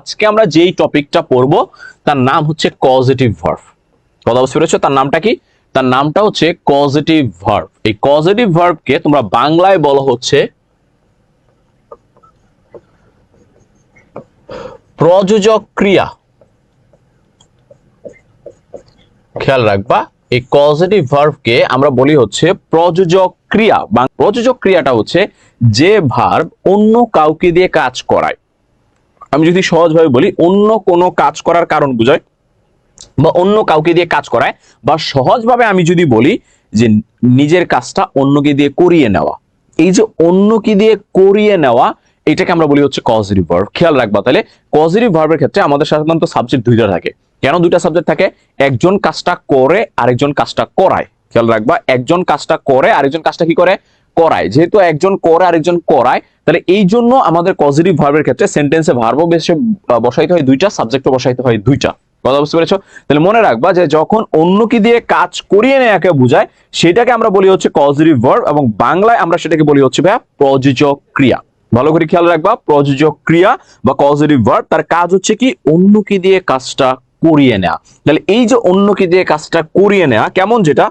আজকে আমরা যেই টপিকটা পড়ব, তার নাম হচ্ছে কজেটিভ ভার্ভ কথা বুঝতে পেরেছ? তার নামটা কি? তার নামটা হচ্ছে কজেটিভ ভার্ভ এই কজেটিভ ভার্ভকে তোমরা বাংলায় বলো হচ্ছে প্রযোজক ক্রিয়া। খেয়াল রাখবা, এই কজেটিভ ভার্ভকে আমরা বলি হচ্ছে প্রযোজক ক্রিয়া। প্রযোজক ক্রিয়াটা হচ্ছে যে ভার্ব অন্য কাউকে দিয়ে কাজ করায়। আমি যদি সহজভাবে বলি, অন্য কোনো কাজ করার কারণ বুঝায়, বা অন্য কাউকে দিয়ে কাজ করায়, বা সহজভাবে আমি যদি বলি যে নিজের কাজটা অন্যকে দিয়ে করিয়ে নেওয়া। এই যে অন্যকে দিয়ে করিয়ে নেওয়া, এটাকে আমরা বলি হচ্ছে কজরি ভার্ব খেয়াল রাখবা তাহলে কজেটিভ ভার্বের ক্ষেত্রে আমাদের সাধারণত সাবজেক্ট দুইটা থাকে। কেন দুইটা সাবজেক্ট থাকে? একজন কাজটা করে, আরেকজন কাজটা করায়। খেয়াল রাখবা, একজন কাজটা করে, আরেকজন কাজটা কি করে? করায়, যেহেতু একজন করে আরেকজন করায়, তাহলে এই জন্য আমাদের পজিটিভ ভার্বের ক্ষেত্রে সেন্টেন্সে ভার্বও বেশি বসাইতে হয় দুইটা সাবজেক্টও বসাইতে হয় দুইটা। কথা বুঝতে পেরেছ? তাহলে মনে রাখবা যে যখন অন্য কি দিয়ে কাজ করিয়ে নেয়াকে বোঝায়, সেটাকে আমরা বলি হচ্ছে পজিটিভ ভার্ব এবং বাংলায় আমরা সেটাকে বলি হচ্ছে ভাইয়া প্রযোজক ক্রিয়া। ভালো করে খেয়াল রাখবা প্রযোজক ক্রিয়া বা পজিটিভ ভার্ব তার কাজ হচ্ছে কি? অন্য কি দিয়ে কাজটা করিয়ে নেওয়া তাহলে এই যে অন্য কি দিয়ে কাজটা করিয়ে নেওয়া কেমন যেটা?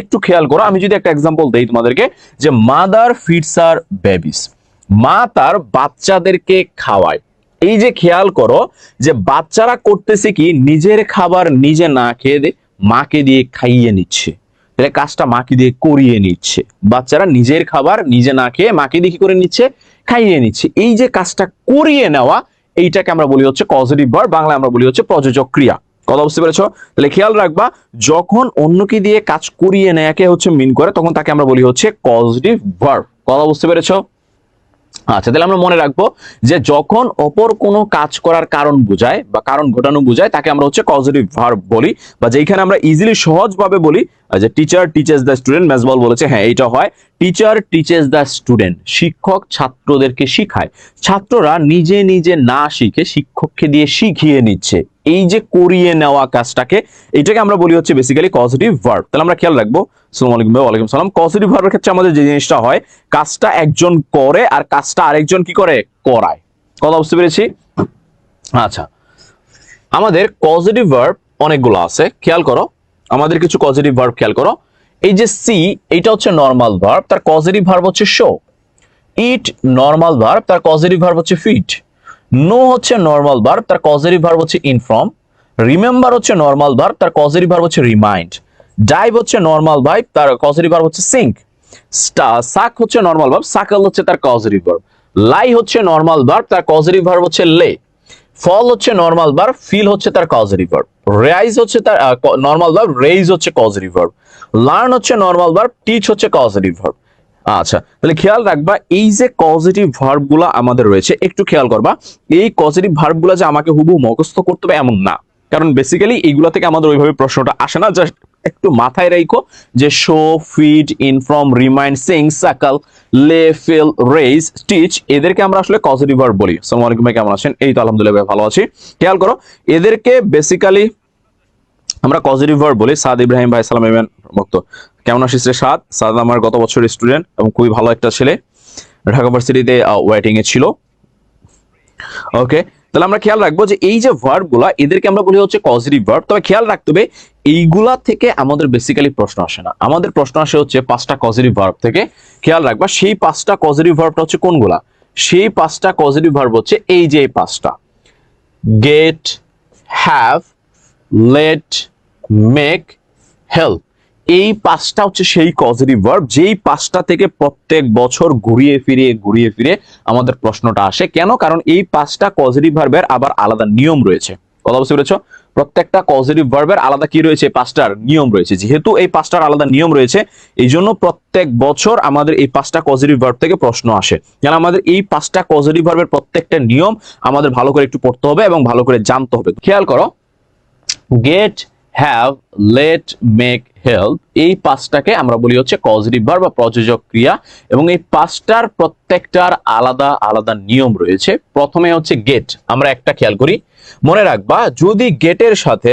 একটু খেয়াল করো, আমি যদি একটা এক্সাম্পল দেই তোমাদেরকে, যে মাদার ফিডস আর বেবিস মা তার বাচ্চাদেরকে খাওয়ায়। এই যে খেয়াল করো, যে বাচ্চারা করতেছে কি, নিজের খাবার নিজে না খেয়ে দে, মাকে দিয়ে খাইয়ে নিচ্ছে। তাহলে কাজটা মাকে দিয়ে করিয়ে নিচ্ছে। বাচ্চারা নিজের খাবার নিজে না খেয়ে মাকে দিয়ে কি করে নিচ্ছে? খাইয়ে নিচ্ছে। এই যে কাজটা করিয়ে নেওয়া এইটাকে আমরা বলি হচ্ছে পজিটিভ ভার্ব বাংলা আমরা বলি হচ্ছে প্রযোজক ক্রিয়া। কথা বুঝতে পেরেছ? তাহলে খেয়াল রাখবা, যখন অন্যকে দিয়ে কাজ করিয়ে নেয়াকে হচ্ছে মিন করে, তখন তাকে আমরা বলি হচ্ছে পজিটিভ ভার্ব কথা বুঝতে পেরেছ? আচ্ছা তাহলে আমরা মনে রাখব যে যখন অপর কোনো কাজ করার কারণ বোঝায় বা কারণ ঘটানো বোঝায়, তাকে আমরা হচ্ছে পজিটিভ ভার্ব বলি, বা যেখানে আমরা ইজিলি সহজভাবে বলি যে টিচার টিচেস দ্য স্টুডেন্ট মেজবল বলেছে হ্যাঁ এটা হয়। টিচার টিচেস দ্য স্টুডেন্ট শিক্ষক ছাত্রদেরকে শিখায়। ছাত্ররা নিজে নিজে না শিখে শিক্ষককে দিয়ে শিখিয়ে নিচ্ছে। এই যে করিয়ে নেওয়া কাজটাকে এটাকে আমরা বলি হচ্ছে বেসিক্যালি পজিটিভ ভার্ব তাহলে আমরা খেয়াল রাখব। আসসালামু আলাইকুম ভাই, ওয়ালাইকুম সালাম। পজিটিভ ভার্বের ক্ষেত্রে আমাদের যে জিনিসটা হয় কাজটা একজন করে আর কাজটা আরেকজন কি করে? করায়। কথা বুঝতে পেরেছি? আচ্ছা। আমাদের পজিটিভ ভার্ব অনেকগুলো আছে। খেয়াল করো। আমাদের কিছু কজেটিভ ভার্ব খেয়াল করো। এই যে সি এইটা হচ্ছে নর্মাল ভার্ব তার পজিটিভ ভার্ব হচ্ছে শো ইট নর্মাল ভার্ব তার পজিটিভ ভার্ব হচ্ছে ফিট নো হচ্ছে নর্মাল ভার্ব তার পজিটিভ ভার্ব হচ্ছে ইনফর্ম রিমেম্বার হচ্ছে নর্মাল ভার্ব তার পজিটিভ ভার্ব হচ্ছে রিমাইন্ড ডাইভ হচ্ছে নর্মাল ভার্ব তার কজেটিভ ভার্ব হচ্ছে সিঙ্ক সাক হচ্ছে নর্মাল ভার্ব সাকল হচ্ছে তার পজিটিভ ভার্ব লাই হচ্ছে নর্মাল ভার্ব তার পজিটিভ ভার্ব হচ্ছে লে ফল হচ্ছে নর্মাল ভার্ব ফিল হচ্ছে তার কজ রিভার্ভ রাইজ হচ্ছে তার নর্মাল ভার্ব রেইজ হচ্ছে কজ রিভার্ভ লার্ন হচ্ছে নর্মাল ভার্ব টিচ হচ্ছে কজ রিভার্ব আচ্ছা তাহলে খেয়াল রাখবা, এই যে কজিটিভ ভার্বগুলা আমাদের রয়েছে, একটু খেয়াল করবা, এই কজিটিভ ভার্বগুলা যে আমাকে হুবু মুখস্থ করতে হবে এমন না। কারণ বেসিক্যালি এইগুলা থেকে আমাদের ওইভাবে প্রশ্নটা আসে না জাস্ট একটু মাথায় রাখো যে show feed inform remind sing সাকাল lay fell raise stitch এদেরকে আমরা আসলে পজিটিভ ভার্ব বলি। আসসালামু আলাইকুম ভাই, কেমন আছেন? এই তো আলহামদুলিল্লাহ ভাই, ভালো আছি। খেয়াল করো, এদেরকে বেসিক্যালি আমরা পজিটিভ ভার্ব বলি। সাদ ইব্রাহিম ভাই, সালাম ইমান ভক্ত। কেমন আছিস রে সাদ? সাদ আমার গত বছর স্টুডেন্ট এবং খুবই ভালো একটা ছেলে। ঢাকা ভার্সিটিতে ওয়েটিং এ ছিল। ওকে তাহলে আমরা খেয়াল রাখব যে এই যে ভার্বগুলা এদেরকে আমরা বলি হচ্ছে পজিটিভ ভার্ব তবে খেয়াল রাখতে হবে, এইগুলা থেকে আমাদের বেসিক্যালি প্রশ্ন আসে না। আমাদের প্রশ্ন আসে হচ্ছে পাঁচটা পজিটিভ ভার্ব থেকে। খেয়াল রাখবা, সেই পাঁচটা পজিটিভ ভার্বটা হচ্ছে কোনগুলা? সেই পাঁচটা পজিটিভ ভার্ব হচ্ছে এই যে এই পাঁচটা। Get have let make help এই পাঁচটা হচ্ছে সেই পজিটিভ ভার্ব যেই পাঁচটা থেকে প্রত্যেক বছর ঘুরিয়ে ফিরিয়ে ঘুরিয়ে ফিরে আমাদের প্রশ্নটা আসে। কেন? কারণ এই পাঁচটা পজিটিভ ভার্বের আবার আলাদা নিয়ম রয়েছে। কথা বুঝতে পেরেছ? প্রত্যেকটা পজিটিভ ভার্বের আলাদা কি রয়েছে? পাঁচটার নিয়ম রয়েছে। যেহেতু এই পাঁচটার আলাদা নিয়ম রয়েছে, এই জন্য প্রত্যেক বছর আমাদের এই পাঁচটা পজিটিভ ভার্ব থেকে প্রশ্ন আসে। কেন আমাদের এই পাঁচটা পজিটিভ ভার্বের প্রত্যেকটা নিয়ম আমাদের ভালো করে একটু পড়তে হবে এবং ভালো করে জানতে হবে। খেয়াল করো। Get have let make help এই পাঁচটাকে আমরা বলি হচ্ছে পজিটিভ ভার্ব বা প্রযোজক ক্রিয়া এবং এই পাঁচটার প্রত্যেকটার আলাদা আলাদা নিয়ম রয়েছে। প্রথমে হচ্ছে গেট আমরা একটা খেয়াল করি। মনে রাখবা, যদি গেটের সাথে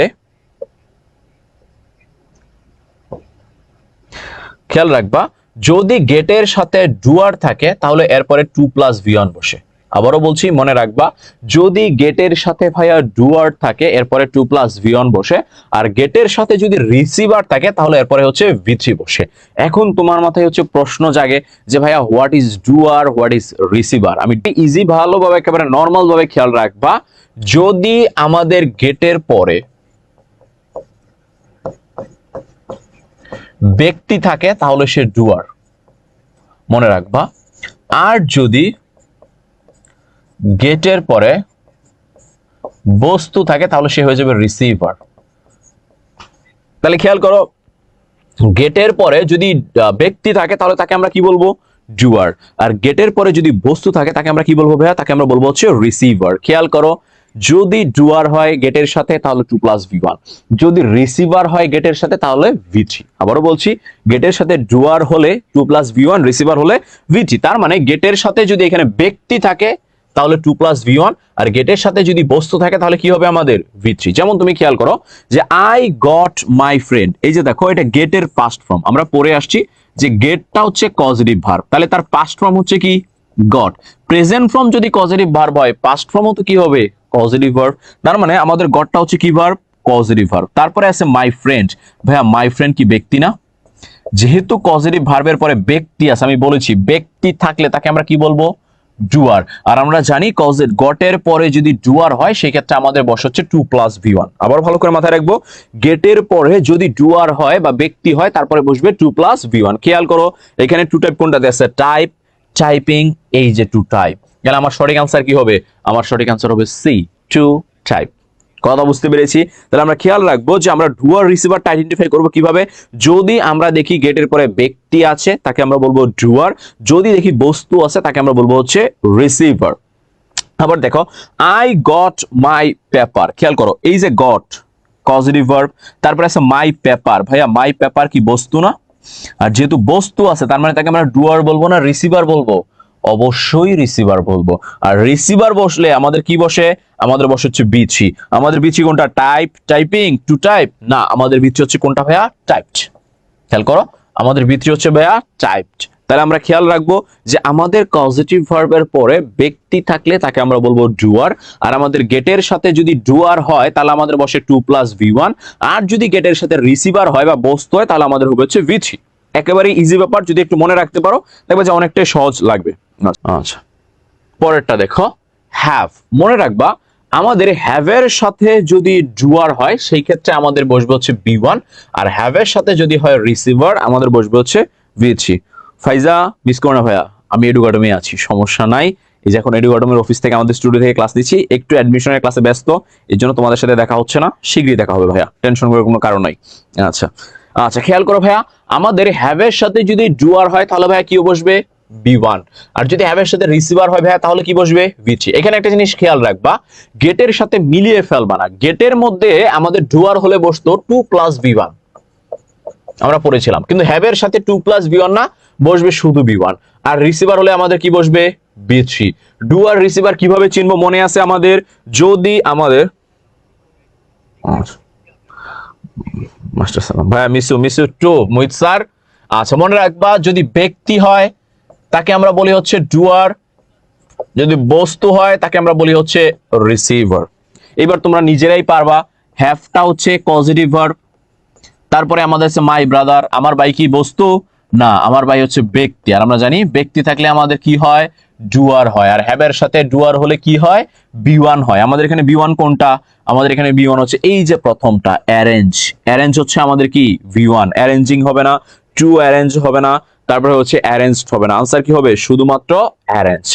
খেয়াল রাখবা, যদি গেটের সাথে ডুয়ার থাকে, তাহলে এরপরে টু প্লাস ভিওয়ান বসে। আবারও বলছি, মনে রাখবা, যদি গেটের সাথে ভাইয়া ডুয়ার থাকে, এরপরে টু প্লাস ভি ওয়ান বসে, আর গেটের সাথে যদি রিসিভার থাকে, তাহলে এরপরে হচ্ছে ভিথ্রি বসে। এখন তোমার মাথায় হচ্ছে প্রশ্ন জাগে যে ভাইয়া, what is doer, what is receiver? আমি ইজি ভালোভাবে, একেবারে নর্মাল ভাবে খেয়াল রাখবা, যদি আমাদের গেটের পরে ব্যক্তি থাকে, তাহলে সে ডুয়ার। মনে রাখবা, আর যদি গেটের পরে বস্তু থাকে, তাহলে সে হয়ে যাবে রিসিভার তাহলে খেয়াল করো, গেটের পরে যদি ব্যক্তি থাকে, তাহলে তাকে আমরা কি বলব? ডুয়ার আর গেটের পরে যদি বস্তু থাকে, তাকে আমরা কি বলব ভাইয়া? তাকে আমরা বলব হচ্ছে রিসিভার খেয়াল করো, যদি ডুয়ার হয় গেটের সাথে, তাহলে টু প্লাস ভি ওয়ান যদি রিসিভার হয় গেটের সাথে, তাহলে ভি থ্রি আবারও বলছি, গেটের সাথে ডুয়ার হলে to plus V one receiver হলে ভি থ্রি তার মানে গেটের সাথে যদি এখানে ব্যক্তি থাকে তাহলে টু প্লাস ভি ওয়ান আর গেটের সাথে যদি বস্তু থাকে তাহলে কি হবে আমাদের ভি থ্রি যেমন তুমি খেয়াল করো যে আই গট মাই ফ্রেন্ড এই যে দেখো এটা গেটের পাস্ট ফর্ম আমরা পড়ে আসছি যে গেটটা হচ্ছে পজিটিভ ভার্ব তাহলে তার পাস্ট ফর্ম হচ্ছে কি? গট প্রেজেন্ট ফর্ম যদি পজিটিভ ভার্ব হয় পাস্ট ফর্মও তো কি হবে? পজিটিভ ভার্ব তার মানে আমাদের গটটা হচ্ছে কি ভার্ব পজিটিভ ভার্ব তারপরে আছে মাই ফ্রেন্ড ভাইয়া মাই ফ্রেন্ড কি ব্যক্তি না? যেহেতু পজিটিভ ভার্বের পরে ব্যক্তি আছে, আমি বলেছি, ব্যক্তি থাকলে তাকে আমরা কি বলব? ডুয়ার। আর আমরা জানি কজেট গটের পরে যদি ডুয়ার হয় সেই ক্ষেত্রে আমাদের বস হচ্ছে টু প্লাস ভি ওয়ান আবার ভালো করে মাথায় রাখব গেটের পরে যদি ডুয়ার হয় বা ব্যক্তি হয়, তারপরে বসবে টু প্লাস ভি ওয়ান খেয়াল করো, এখানে টু টাইপ কোনটা আছে? টাইপ টাইপিং এই যে টু টাইপ গেলে, আমার সঠিক আনসার কি হবে? আমার সঠিক আনসার হবে সি টু টাইপ কথা বুঝতে পেরেছি। তাহলে আমরা খেয়াল রাখব যে আমরা ডুয়ার রিসিভারটা আইডেন্টিফাই করব কীভাবে? যদি আমরা দেখি গেটের পরে ব্যক্তি আছে, তাকে আমরা বলব ডুয়ার যদি দেখি বস্তু আছে, তাকে আমরা বলব হচ্ছে রিসিভার আবার দেখো আই গট মাই পেপার খেয়াল করো, এই যে গট পজিটিভ ভার্ব তারপরে আছে মাই পেপার ভাইয়া মাই পেপার কি বস্তু না? আর যেহেতু বস্তু আছে, তার মানে তাকে আমরা ডুয়ার বলব না রিসিভার বলব? অবশ্যই রিসিভার বলব। আর রিসিভার বসলে আমাদের কি বসে? আমাদের বসে হচ্ছে বিচি। আমাদের বিচি কোনটা? টাইপ টাইপিং টু টাইপ না, আমাদের বিচি হচ্ছে কোনটা ভাইয়া? টাইপড খেয়াল করো, আমাদের ভিত্তি হচ্ছে ভাইয়া টাইপড তাহলে আমরা খেয়াল রাখব যে আমাদের পজিটিভ ভার্বের পরে ব্যক্তি থাকলে তাকে আমরা বলব ডুয়ার আর আমাদের গেটের সাথে যদি ডুয়ার হয়, তাহলে আমাদের বসে টু প্লাস ভি ওয়ান আর যদি গেটের সাথে রিসিভার হয় বা বস্তু হয়, তাহলে আমাদের হবে হচ্ছে ভি থ্রি একেবারে ইজি ব্যাপার, যদি একটু মনে রাখতে পারো, দেখবে যে অনেকটাই সহজ লাগবে। আচ্ছা। পরেরটা দেখো। হ্যাভ মনে রাখবা, আমাদের হ্যাভের সাথে যদি ডুয়ার হয়, সেই ক্ষেত্রে আমাদের বসবে হচ্ছে বি ওয়ান আর হ্যাভের সাথে যদি হয় রিসিভার আমাদের বসবে হচ্ছে ভি ফাইজা মিস করো না ভাইয়া, আমি এডুকাডমে আছি, সমস্যা নাই। এই যে এখন এডুকাডমের অফিস থেকে আমাদের স্টুডিও থেকে ক্লাস দিচ্ছি, একটু অ্যাডমিশনের ক্লাসে ব্যস্ত, এর জন্য তোমাদের সাথে দেখা হচ্ছে না, শীঘ্রই দেখা হবে ভাইয়া টেনশন করার কোনো কারণ নাই। আচ্ছা। আচ্ছা খেয়াল করো ভাইয়া, আমাদের হ্যাভের সাথে যদি ডুয়ার হয়, তাহলে ভাইয়া কি বসবে? বি ওয়ান আর যদি হ্যাভের সাথে রিসিভার হয় ভাইয়া, তাহলে কি বসবে? ভি থ্রি এখানে একটা জিনিস খেয়াল রাখবা, গেটের সাথে মিলিয়ে ফেলবা না। গেটের মধ্যে আমাদের ডুয়ার হলে বসতো টু প্লাস বি ওয়ান আমরা পড়েছিলাম। কিন্তু হ্যাভের সাথে টু প্লাস বি ওয়ান না, বসবে শুধু বি ওয়ান আর রিসিভার হলে আমাদের কি বসবে? বি থ্রি ডুয়ার রিসিভার কীভাবে চিনবো মনে আছে আমাদের? যদি আমাদের মাস্টার সালাম। ভাইয়া মিসু মিসু টু মোহিত স্যার আচ্ছা মনে রাখবা, যদি ব্যক্তি হয় তাকে আমরা বলি হচ্ছে ডুয়ার যদি বস্তু হয়, তাকে আমরা বলি হচ্ছে রিসিভার এবার তোমরা নিজেরাই পারবা। হ্যাভটা হচ্ছে পজিটিভ ভার্ব তারপরে আমাদের আছে মাই ব্রাদার আমার ভাই কি বস্তু? না, আমার ভাই হচ্ছে ব্যক্তি। আর আমরা জানি ব্যক্তি থাকলে আমাদের কি হয়? ডুয়ার হয়। আর হ্যাবের সাথে ডুয়ার হলে কি হয়? বি ওয়ান হয়। আমাদের এখানে বি ওয়ান কোনটা? আমাদের এখানে বি ওয়ান হচ্ছে এই যে প্রথমটা অ্যারেঞ্জ অ্যারেঞ্জ হচ্ছে আমাদের কি? ভি ওয়ান অ্যারেঞ্জিং হবে না। টু অ্যারেঞ্জ হবে না। তারপরে হচ্ছে অ্যারেঞ্জড হবে না। আনসার কি হবে? শুধুমাত্র অ্যারেঞ্জ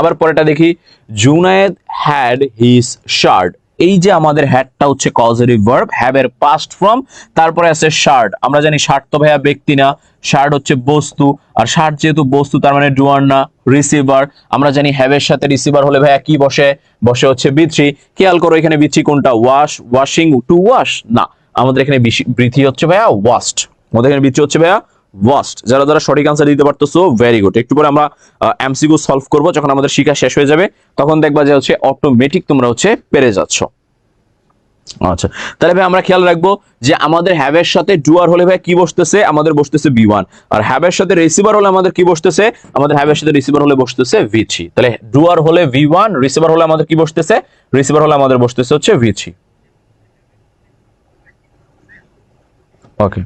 আবার পরেটা দেখি। জুনায়েদ হ্যাড হিজ শার্ট এই যে আমাদের হ্যাডটা হচ্ছে কজেটিভ ভার্ব হ্যাভের পাস্ট ফর্ম তারপরে আছে শার্ট আমরা জানি শার্ট তো ভাইয়া ব্যক্তি না। শার্ট হচ্ছে বস্তু। আর শার্ট যেহেতু বস্তু, তার মানে ডুয়ার না রিসিভার আমরা জানি হ্যাভের সাথে রিসিভার হলে ভাইয়া কি বসে? বসে হচ্ছে বিথ্রি খেয়াল করো এখানে বিথ্রি কোনটা? ওয়াশ ওয়াশিং টু ওয়াশ না। আমাদের এখানে বৃথি হচ্ছে ভাইয়া ওয়াস্ট আমাদের এখানে বিথ্রি হচ্ছে ভাইয়া ওয়াস্ট যারা যারা সঠিক আনসার দিতে পারতেছো ভেরি গুড একটু পরে আমরা এমসিকিউ সলভ করব, যখন আমাদের শিক্ষা শেষ হয়ে যাবে, তখন দেখবা যে হচ্ছে অটোমেটিক তোমরা হচ্ছে পেরে যাচ্ছ। আচ্ছা তাহলে ভাই আমরা খেয়াল রাখব যে আমাদের হ্যাভের সাথে ডুয়ার হলে ভাই কি বসতেছে? আমাদের বসতেছে বি ওয়ান আর হ্যাভের সাথে রিসিভার হলে আমাদের কি বসতেছে? আমাদের হ্যাভের সাথে রিসিভার হলে বসতেছে ভি থ্রি তাহলে ডুয়ার হলে ভি ওয়ান রিসিভার হলে আমাদের কি বসতেছে? রিসিভার হলে আমাদের বসতেছে হচ্ছে ভি থ্রি ওকে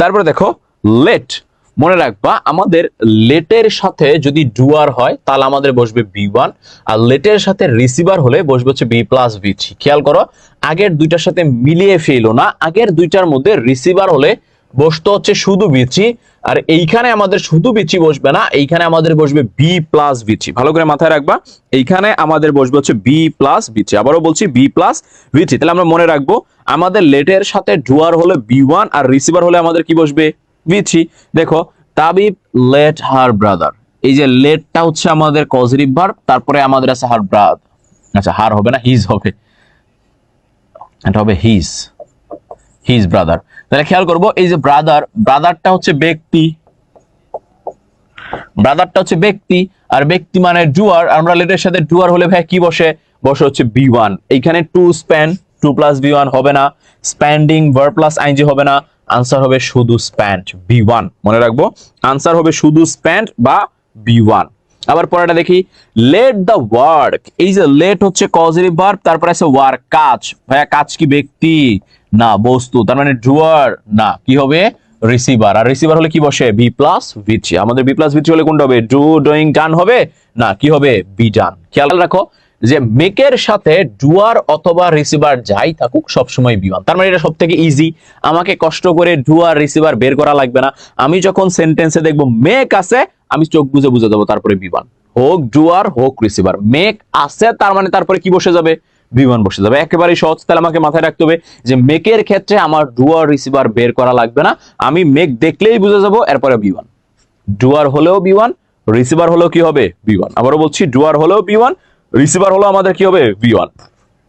তারপরে দেখো লেট। মনে রাখবা, আমাদের লেটের সাথে যদি ডুয়ার হয়, তাহলে আমাদের বসবে বি ওয়ান। আর লেটের সাথে রিসিভার হলে বসবে হচ্ছে বি প্লাস বি থ্রি। খেয়াল করো, আগের দুইটার সাথে মিলিয়ে ফেলো না, আগের দুইটার মধ্যে রিসিভার হলে বসতে হচ্ছে শুধু বিচি আর এইখানে আমাদের শুধু বিচি বসবে না, এইখানে আমাদের বসবে বি প্লাস বিচি ভালো করে মাথায় রাখবা, এইখানে আমাদের বসবে হচ্ছে বি প্লাস বিচি আবারও বলছি বি প্লাস বিচি তাহলে আমরা মনে রাখব, আমাদের লেটের সাথে ডুয়ার হলে বি ওয়ান, আর রিসিভার হলে আমাদের কি বসবে? বি দেখো, তাবিব লেট হার ব্রাদার এই যে লেটটা হচ্ছে আমাদের কজরিভ ভার্ব তারপরে আমাদের আছে হার ব্রাদ আচ্ছা হার হবে না হিজ হবে। এটা হবে হিজ হিজ ব্রাদার তাহলে খেয়াল করব, এই যে ব্রাদার ব্রাদারটা হচ্ছে ব্যক্তি। ব্রাদারটা হচ্ছে ব্যক্তি, আর ব্যক্তি মানে ডুয়ার আমরা লেটের সাথে ডুয়ার হলে ভাই কি বসে? বসে হচ্ছে বি ওয়ান এইখানে to spend to plus V one হবে না। স্প্যান্ডিং ভার প্লাস আইনজি হবে না। আনসার হবে শুধু স্প্যান্ড বি ওয়ান মনে রাখব। আনসার হবে শুধু স্প্যান্ড বা বি ওয়ান আবার পরেটা দেখি লেট দ্য ওয়ার্ক এই যে লেট হচ্ছে কজেটিভ ভার্ব তারপরে আছে ওয়ার্ক কাজ। ভাইয়া, কাজ কি ব্যক্তি? না, বস্তু, তার মানে ডুয়ার না, কি হবে? রিসিভার আর রিসিভার হলে কি বসে? বি প্লাস ভিচি আমাদের বি প্লাস ভিচি হলে কোনটা হবে? ডু ডুইং ডান হবে? না, কি হবে? বি ডান খেয়াল রাখো যে মেকের সাথে ডুয়ার অথবা রিসিভার যাই থাকুক, সবসময় বিমান। তার মানে এটা সব থেকে ইজি আমাকে কষ্ট করে ডুয়ার রিসিভার বের করা লাগবে না। আমি যখন সেন্টেন্সে দেখব মেক আছে, আমি চোখ বুঝে বুঝে দেবো তারপরে বিমান। হোক ডুয়ার, হোক রিসিভার। মেক আছে, তার মানে তারপরে কি বসে যাবে? বিমান বসে যাবে। একেবারেই সহজ। তাহলে আমাকে মাথায় রাখতে হবে যে মেকের ক্ষেত্রে আমার ডুয়ার রিসিভার বের করা লাগবে না। আমি মেক দেখলেই বুঝে যাব, এরপরে বিমান। ডুয়ার হলেও বিওয়ান রিসিভার হলেও কি হবে? বিওয়ান আবারও বলছি, ডুয়ার হলেও বিওয়ান রিসিভার হলেও আমাদের কি হবে? ভি ওয়ান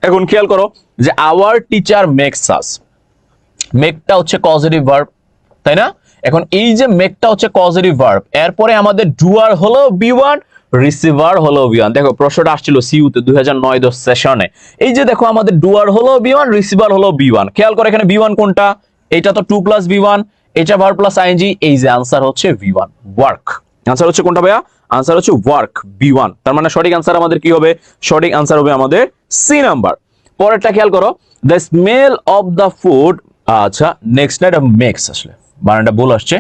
এখন খেয়াল করো যে আওয়ার টিচার মেক্স আস মেকটা হচ্ছে কজেটিভ ভার্ব তাই না? এখন এই যে মেকটা হচ্ছে কজেটিভ ভার্ব এরপরে আমাদের ডুয়ার হলো বি ওয়ান রিসিভার হলো বি ওয়ান দেখো, প্রশ্নটা আসছিল সিউতে দুই হাজার নয় দশ সেশনে এই যে দেখো, আমাদের ডুয়ার হলো বি ওয়ান রিসিভার হলো বি ওয়ান খেয়াল করে এখানে বি ওয়ান কোনটা? এটা তো টু প্লাস বি ওয়ান এটা ভার প্লাস আইনজি এই যে আনসার হচ্ছে বি ওয়ান ওয়ার্ক আনসার হচ্ছে কোনটা ভাইয়া? আনসার হচ্ছে ওয়ার্ক বি ওয়ান তার মানে সঠিক আনসার আমাদের কি হবে? সঠিক আনসার হবে আমাদের সি নাম্বার পরেরটা খেয়াল করো the smell of the food আচ্ছা নেক্সট এটা মেক্স আসলে। বানানটা ভুল আসছে।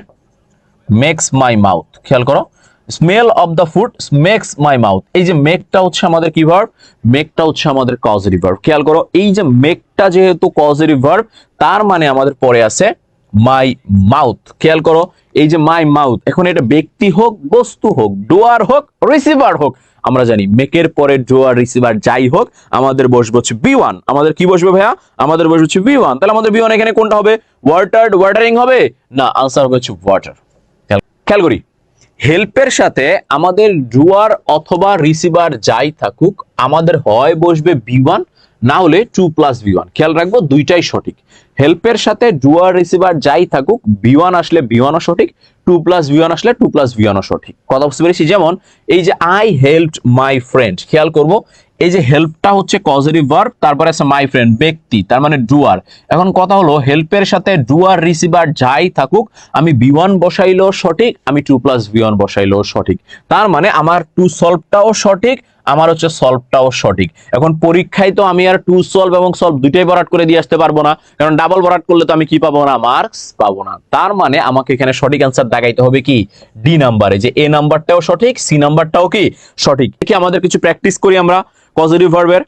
মেক্স মাই মাউথ খেয়াল করো smell of the food makes my mouth এই যে মেকটা হচ্ছে আমাদের কি ভার্ব মেকটা হচ্ছে আমাদের কজেটিভ ভার্ব খেয়াল করো, এই যে মেকটা যেহেতু কজেটিভ ভার্ব তার মানে আমাদের পরে আছে মাই মাউথ খেয়াল করো এই যে মাই মাউথ এখন এটা ব্যক্তি হোক, বস্তু হোক ডোয়ার হোক রিসিভার হোক, আমরা জানি মেকের পরে ডোয়ার রিসিভার যাই হোক, আমাদের বসবে হচ্ছে বি ওয়ান আমাদের কি বসবে ভাইয়া? আমাদের বসবে হচ্ছে বি ওয়ান তাহলে আমাদের বি ওয়ান এখানে কোনটা হবে? ওয়াটার্ড ওয়াটারিং হবে? না আনসার হবে হচ্ছে ওয়াটার খেয়াল করি। হেল্পের সাথে আমাদের ডুয়ার অথবা রিসিভার যাই থাকুক, আমাদের হয় বসবে বি ওয়ান না হলে টু প্লাস বি ওয়ান খেয়াল রাখব, দুইটাই সঠিক। হেল্পের সাথে ডুয়ার রিসিভার যাই থাকুক বি ওয়ান আসলে বি ওয়ানও সঠিক টু প্লাস বি ওয়ান আসলে টু প্লাস বি ওয়ানও সঠিক। কথা বুঝতে পেরেছি? যেমন, এই যে আই হেল্প মাই ফ্রেন্ড খেয়াল করব, এই যে হেল্পটা হচ্ছে কজেটিভ ভার্ব তারপরে আছে মাই ফ্রেন্ড ব্যক্তি, তার মানে ডুয়ার এখন কথা হলো হেল্পের সাথে ডুয়ার রিসিভার যাই থাকুক, আমি বি ওয়ান বসাইলেও সঠিক, আমি টু প্লাস বি ওয়ান বসাইলেও সঠিক। তার মানে আমার টু সলভটাও সঠিক আমার হচ্ছে সলভটাও সঠিক। এখন পরীক্ষায় তো আমি আর টু সলভ এবং সলভ দুইটাই বরাট করে দিয়ে আসতে পারব না, কারণ ডাবল বরাট করলে তো আমি কি পাবো না? মার্কস পাবো না। তার মানে আমাকে এখানে সঠিক অ্যান্সার দেখাইতে হবে কি? ডি নাম্বারে যে এ নাম্বারটাও সঠিক সি নাম্বারটাও কি সঠিক? কি আমাদের কিছু প্র্যাকটিস করি আমরা পজিটিভ ভার্বের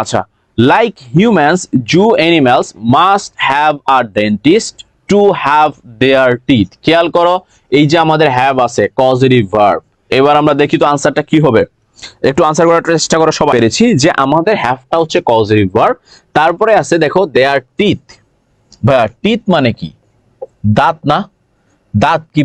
আচ্ছা like humans zoo animals must have a dentist to have their teeth খেয়াল করো, এই যে আমাদের হ্যাভ আছে পজিটিভ ভার্ব এবার আমরা দেখি তো আনসারটা কি হবে। একটু আনসার করার চেষ্টা করো সবাই পেরেছি যে আমাদের হ্যাভটা হচ্ছে পজিটিভ ভার্ব তারপরে আছে দেখো দেয়ার টিথ ভাইয়া টিথ মানে কি? দাঁত না? দাঁত কি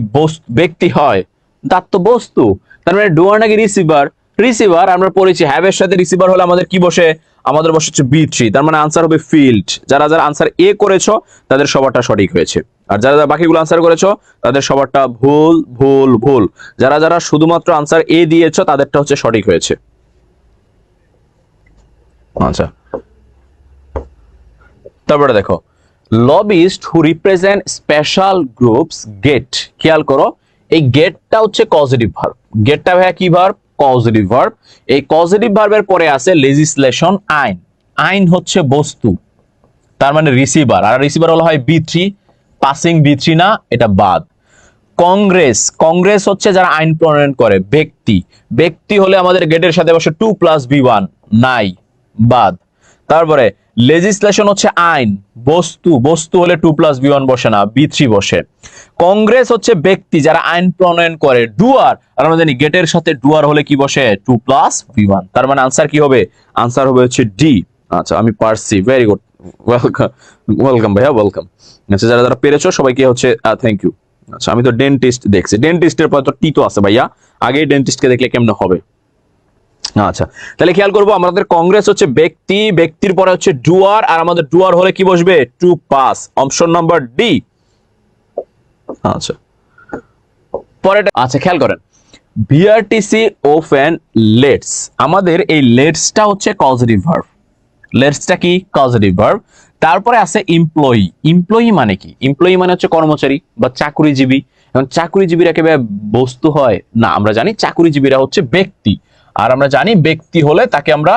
ব্যক্তি হয়? দাঁত তো বস্তু। তার মানে ডুয়ার নাকি রিসিভার রিসিভার আমরা পড়েছি হ্যাভের সাথে রিসিভার হলে আমাদের কি বসে? আমাদের বসে হচ্ছে বি থ্রি তার মানে আনসার হবে ফিল্ড যারা যারা আনসার এ করেছ, তাদের সবারটা সঠিক হয়েছে। আর যারা যারা বাকিগুলো আনসার করেছ, তাদের সবারটা ভুল ভুল ভুল। যারা যারা শুধুমাত্র আনসার এ দিয়েছ, তাদেরটা হচ্ছে সঠিক হয়েছে। আচ্ছা। তারপরে দেখো lobbyist who represent special groups get খেয়াল করো, এই গেটটা হচ্ছে পজিটিভ ভার্ব গেটটা ভাইয়া কি ভার্ব পজিটিভ ভার্ব এই পজিটিভ ভার্বের পরে আছে লেজিসলেশন আইন। আইন হচ্ছে বস্তু। তার মানে রিসিভার আর রিসিভার হলো হয় বি থ্রি পাসিং বি না এটা বাদ। কংগ্রেস কংগ্রেস হচ্ছে যারা আইন প্রণয়ন করে, ব্যক্তি। ব্যক্তি হলে আমাদের গেটের সাথে বসে টু প্লাস বি ওয়ান নাই, বাদ। তারপরে লেজিসলেশন হচ্ছে আইন, বস্তু। বস্তু হলে টু প্লাস বি ওয়ান বসে না বি থ্রি বসে। কংগ্রেস হচ্ছে ব্যক্তি, যারা আইন প্রণয়ন করে ডুয়ার আর আমরা জানি গেটের সাথে ডুয়ার হলে কি বসে? টু প্লাস বি ওয়ান তার মানে আনসার কি হবে? আনসার হবে হচ্ছে ডি আচ্ছা আমি পারছি। ভেরি গুড ওয়েলকাম ওয়েলকাম ভাইয়া ওয়েলকাম আচ্ছা যারা যারা পেরেছ, সবাইকে হচ্ছে থ্যাংক ইউ আচ্ছা আমি তো ডেন্টিস্ট দেখছি। ডেন্টিস্টের পর তো টি তো আছে ভাইয়া। আগে ডেন্টিস্টকে দেখলে কেমন হবে? আচ্ছা তাহলে খেয়াল করব, আমাদের কংগ্রেস হচ্ছে ব্যক্তি, ব্যক্তির পরে হচ্ছে ডুয়ার আর আমাদের ডুয়ার হলে কি বসবে? To pass option number D আচ্ছা পরেটা আচ্ছা খেয়াল করেন। বিআরটিসি ওপেন লেটস আমাদের এই লেটসটা হচ্ছে কজেটিভ ভার্ব লেটসটা কি কজেটিভ ভার্ব তারপরে আছে এমপ্লয়ি এমপ্লয়ি মানে কি? এমপ্লয়ি মানে হচ্ছে কর্মচারী বা চাকুরিজীবী। এখন চাকুরিজীবীরা একেবারে বস্তু হয়? না, আমরা জানি চাকুরিজীবীরা হচ্ছে ব্যক্তি। আর আমরা জানি ব্যক্তি হলে তাকে আমরা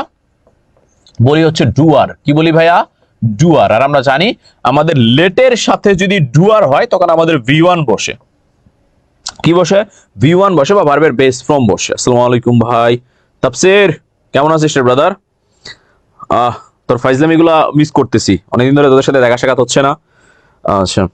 বলি হচ্ছে ডুয়ার কি বলি ভাইয়া? ডুয়ার আর আমরা জানি আমাদের লেটের সাথে যদি ডুয়ার হয়, তখন আমাদের ভি ওয়ান বসে। কি বসে? ভি ওয়ান বসে বা ভার্বের বেস ফ্রম বসে। আসসালামু আলাইকুম ভাই। তাপসির কেমন আছিস ব্রাদার তোর ফাইজলামি গুলা মিস করতেছি। অনেকদিন ধরে তোদের সাথে দেখা সাক্ষাৎ হচ্ছে না। আচ্ছা।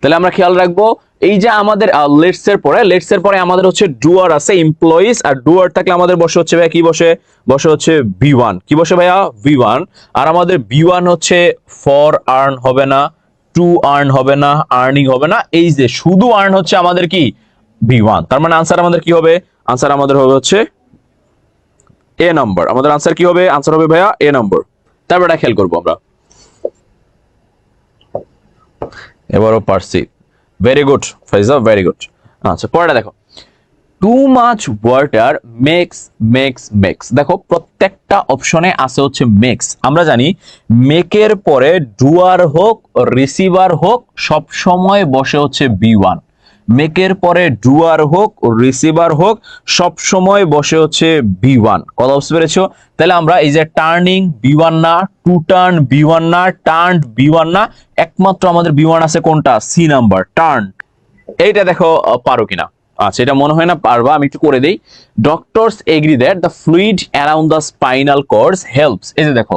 তাহলে আমরা খেয়াল রাখব, এই যে আমাদের লেটস এর পরে লেটস এর পরে আমাদের হচ্ছে ডুয়ার আছে এমপ্লয়িজ আর ডুয়ার থাকলে আমাদের বসে হচ্ছে ভাইয়া কি বসে? বসে হচ্ছে বি ওয়ান কি বসে ভাইয়া? বি ওয়ান আর আমাদের বি ওয়ান হচ্ছে ফর আর্ন হবে না টু আর্ন হবে না আর্নিং হবে না। এই যে শুধু আর্ন হচ্ছে আমাদের কি? বি ওয়ান তার মানে আনসার আমাদের কি হবে? আনসার আমাদের হবে হচ্ছে এ নাম্বার আমাদের আনসার কি হবে? আনসার হবে ভাইয়া এ নাম্বার তারপর এটা খেয়াল করব আমরা। এবারও পারছি। Very good Faiza very good আচ্ছা পরেটা দেখো। Too much water makes makes makes দেখো, প্রত্যেকটা অপশনে আছে হচ্ছে মেক্স আমরা জানি মেকের পরে ডুয়ার হোক রিসিভার হোক সব সময় বসে হচ্ছে বি ওয়ান মেকের পরে ডুয়ার হোক, রিসিভার হোক সব সময় বসে হচ্ছে বি ওয়ান। কথা বুঝতে পেরেছ? তাহলে আমরা এই যে টার্নিং বি ওয়ান না, টু টার্ন বি ওয়ান না, টার্ন বি ওয়ান না, একমাত্র আমাদের বি ওয়ান আছে কোনটা? C number, turn. এইটা দেখো পারো কিনা? আচ্ছা এটা মনে হয় না পারবা, আমি একটু করে দেই। Doctors agree that the fluid around the spinal cords helps. এই যে দেখো,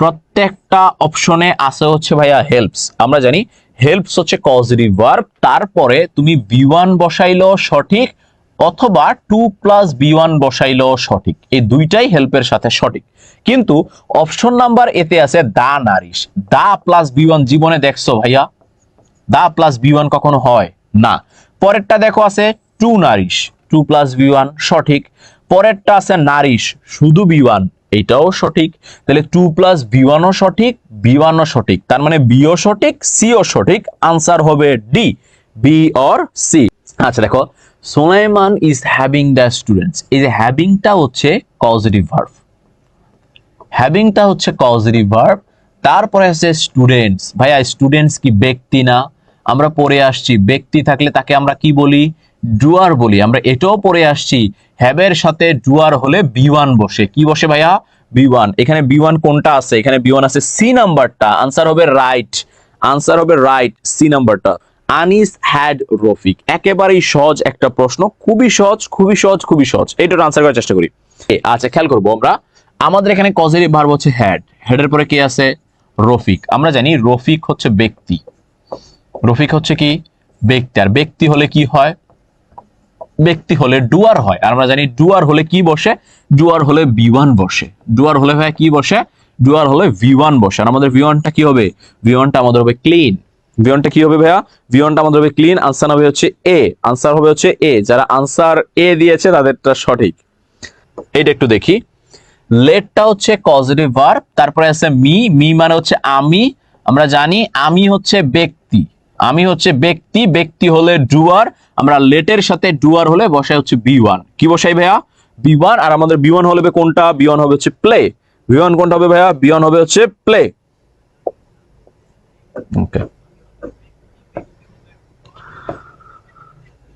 প্রত্যেকটা অপশনে আছে হচ্ছে ভাইয়া হেল্পস। আমরা জানি হেল্পস হচ্ছে কজেটিভ ভার্ব তারপরে তুমি বি ওয়ান বসাইলো সঠিক অথবা টু প্লাস বি ওয়ান বসাইলো সঠিক। এই দুইটাই হেল্পের সাথে সঠিক। কিন্তু অপশন নাম্বার এতে আছে the nourish. The plus V one জীবনে দেখছ ভাইয়া? দা প্লাস বি ওয়ান কখনো হয় না। পরেরটা দেখো আছে to nourish. To plus V one সঠিক। পরেরটা আছে নারিশ। শুধু বি ওয়ান এইটাও সঠিক। তাহলে টু প্লাস বি ওয়ানও সঠিক বি ওয়ানও সঠিক। তার মানে বিও সঠিক সিও সঠিক। আনসার হবে ডি বি অর সি আচ্ছা দেখো Solaiman is having the students এই যে হ্যাভিংটা হচ্ছে পজিটিভ ভার্ভ হ্যাভিংটা হচ্ছে কজেটিভ ভার্ব তারপরে আছে স্টুডেন্টস ভাইয়া স্টুডেন্টস কি ব্যক্তি না? আমরা পড়ে আসছি। ব্যক্তি থাকলে তাকে আমরা কি বলি? ডুয়ার বলি। আমরা এটাও পড়ে আসছি, হ্যাবের সাথে ডুয়ার হলে বি ওয়ান বসে। কি বসে ভাইয়া? B one. এখানে বি কোনটা আছে? এখানে বি আছে সি নাম্বারটা। আনসার হবে রাইট। আনসার হবে রাইট, সি নাম্বারটা। আনিস হ্যাড রফিক। একেবারেই সহজ একটা প্রশ্ন। খুবই সহজ খুবই সহজ খুবই সহজ। এইটার আনসার করার চেষ্টা করি। আচ্ছা খেয়াল করব আমরা। আমাদের এখানে কজেটিভ ভার্ব হচ্ছে হ্যাড হেডের পরে কে আছে? রফিক। আমরা জানি রফিক হচ্ছে ব্যক্তি। রফিক হচ্ছে কি? ব্যক্তি। আর ব্যক্তি হলে কি হয়? ব্যক্তি হলে ডুয়ার হয়। আর আমরা জানি ডুয়ার হলে কি বসে? ডুয়ার হলে বি ওয়ান বসে। ডুয়ার হলে ভাই কি বসে? ডুয়ার হলে ভি ওয়ান বসে। আর আমাদের ভি ওয়ানটা কি হবে? ভি ওয়ানটা আমাদের হবে ক্লিন ভি ওয়ানটা কি হবে ভাইয়া? ভি ওয়ানটা আমাদের হবে ক্লিন আনসার হবে হচ্ছে এ আনসার হবে হচ্ছে এ যারা আনসার এ দিয়েছে, তাদেরটা সঠিক। এটা একটু দেখি। লেটটা হচ্ছে পজিটিভ ভার্ব তারপরে আছে মি মি মানে হচ্ছে আমি। আমরা জানি আমি হচ্ছে ব্যক্তি। আমি হচ্ছে ব্যক্তি ব্যক্তি হলে ডুয়ার আমরা লেটের সাথে ডুয়ার হলে বসাই হচ্ছে বি ওয়ান কি বসাই ভাইয়া? বি ওয়ান আর আমাদের বি ওয়ান হবে কোনটা? বি ওয়ান হবে হচ্ছে প্লে বি ওয়ান কোনটা হবে ভাইয়া? বি ওয়ান হবে হচ্ছে প্লে ওকে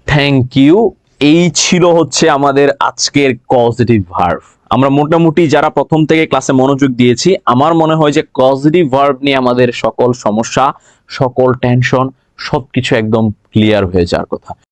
থ্যাংক ইউ এই ছিল হচ্ছে আমাদের আজকের পজিটিভ ভার্ভ আমরা মোটামুটি যারা প্রথম থেকে ক্লাসে মনোযোগ দিয়েছি, আমার মনে হয় যে পজিটিভ ভার্ব নিয়ে আমাদের সকল সমস্যা, সকল টেনশন সবকিছু একদম ক্লিয়ার হয়ে যাওয়ার কথা।